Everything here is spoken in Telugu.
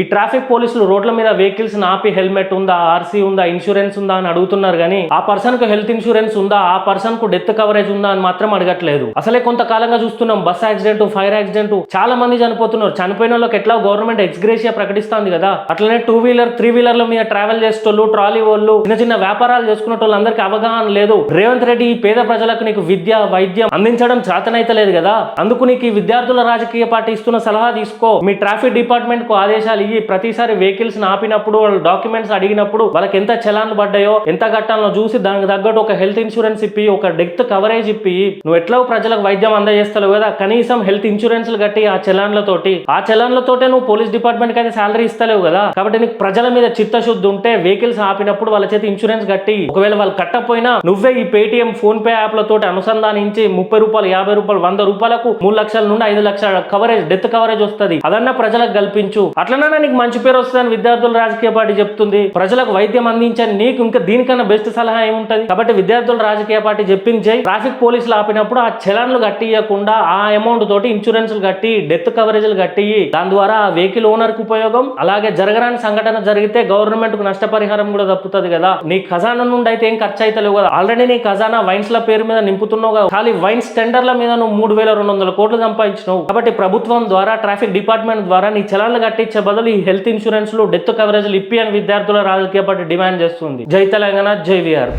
ఈ ట్రాఫిక్ పోలీసులు రోడ్ల మీద వెహికల్స్ ఆపి హెల్మెట్ ఉందా ఆర్సీ ఉందా ఇన్సూరెన్స్ ఉందా అని అడుగుతున్నారు కానీ ఆ పర్సన్కు హెల్త్ ఇన్సూరెన్స్ ఉందా ఆ పర్సన్కు డెత్ కవరేజ్ ఉందా అని మాత్రం అడగట్లేదు. అసలే కొంతకాలంగా చూస్తున్నాం బస్ యాక్సిడెంట్ ఫైర్ యాక్సిడెంట్ చాలా మంది చనిపోతున్నారు. చనిపోయిన వాళ్ళకి ఎట్లా గవర్నమెంట్ ఎక్స్గ్రేషియా ప్రకటిస్తుంది కదా? అట్లనే టూ వీలర్ త్రీ వీలర్ల మీద ట్రావెల్ చేసేటోళ్ళు ట్రాలీ వాళ్ళు చిన్న చిన్న వ్యాపారాలు చేసుకునే వాళ్ళందరికీ అవగాహన లేదు. రేవంత్ రెడ్డి ఈ పేద ప్రజలకు నీకు విద్య వైద్యం అందించడం చేతనైతలేదు కదా? అందుకు నీకు ఈ విద్యార్థుల రాజకీయ పార్టీ ఇస్తున్న సలహా తీసుకో. మీ ట్రాఫిక్ డిపార్ట్మెంట్కు ఆదేశాలు ఇయ్యి ప్రతిసారి వెహికల్స్ ఆపినప్పుడు వాళ్ళ డాక్యుమెంట్స్ అడిగినప్పుడు వాళ్ళకి ఎంత చలాన్లు పడ్డాయో ఎంత కట్టాలో చూసి దానికి తగ్గట్టు ఒక హెల్త్ ఇన్సూరెన్స్ ఇప్పి ఒక డెత్ కవరేజ్ ఇప్పి నువ్వు ఎట్లా ప్రజలకు వైద్యం అందజేస్తావు కదా కనీసం హెల్త్ ఇన్సూరెన్స్లు కట్టి ఆ చలాన్లతోటి. ఆ చలాన్లతోటే నువ్వు పోలీస్ డిపార్ట్మెంట్కి అయితే శాలరీ ఇస్తలేవు కదా. కాబట్టి నీకు ప్రజల మీద చిత్తశుద్ధి ఉంటే వెహికల్స్ ఆపినప్పుడు వాళ్ళ చేతి ఇన్సూరెన్స్ కట్టి ఒకవేళ వాళ్ళు కట్టకపోయినా నువ్వే ఈ పేటిఎం ఫోన్ పే యాప్లతో అనుసంధానించి ముప్పై రూపాయలు యాభై రూపాయలు వంద రూపాయలకు మూడు లక్షల నుండి ఐదు లక్షల కవరేజ్ డెత్ కవరేజ్ వస్తుంది. అదన్నా ప్రజలకు కల్పించు. అట్లనే నీకు మంచి పేరు వస్తుందని విద్యార్థుల రాజకీయ పార్టీ చెప్తుంది. ప్రజలకు వైద్యం అందించని నీకు ఇంకా దీనికన్నా బెస్ట్ సలహా ఏముంటది? కాబట్టి విద్యార్థుల రాజకీయ పార్టీ చెప్పింది ట్రాఫిక్ పోలీసులు ఆపినప్పుడు ఆ చలాన్లు కట్టియకుండా ఆ అమౌంట్ తోటి ఇన్సూరెన్స్లు కట్టి డెత్ కవరేజ్లు కట్టి దాని ద్వారా ఆ వెహికల్ ఓనర్కు ఉపయోగం. అలాగే జరగరాని సంఘటన జరిగితే గవర్నమెంట్కు నష్టపరిహారం కూడా తప్పుతుంది కదా. నీ ఖజానా నుండి అయితే ఏం ఖర్చు అయితే కదా. ఆల్రెడీ నీ ఖజానా వైన్స్ ల పేరు మీద నింపుతున్నావు కదా. ఖాళీ వైన్స్ టెండర్ల మీద నువ్వు మూడు వేల రెండు వందల కోట్లు సంపాదించినావు. కాబట్టి ప్రభుత్వం ద్వారా ట్రాఫిక్ డిపార్ట్మెంట్ ద్వారా నీ చలాన్లు కట్టించే బదులు ఈ హెల్త్ ఇన్సూరెన్స్లో డెత్ కవరేజ్లు ఇప్పి అని విద్యార్థుల రాజకీయ పార్టీ డిమాండ్ చేస్తుంది. జై తెలంగాణ జై విఆర్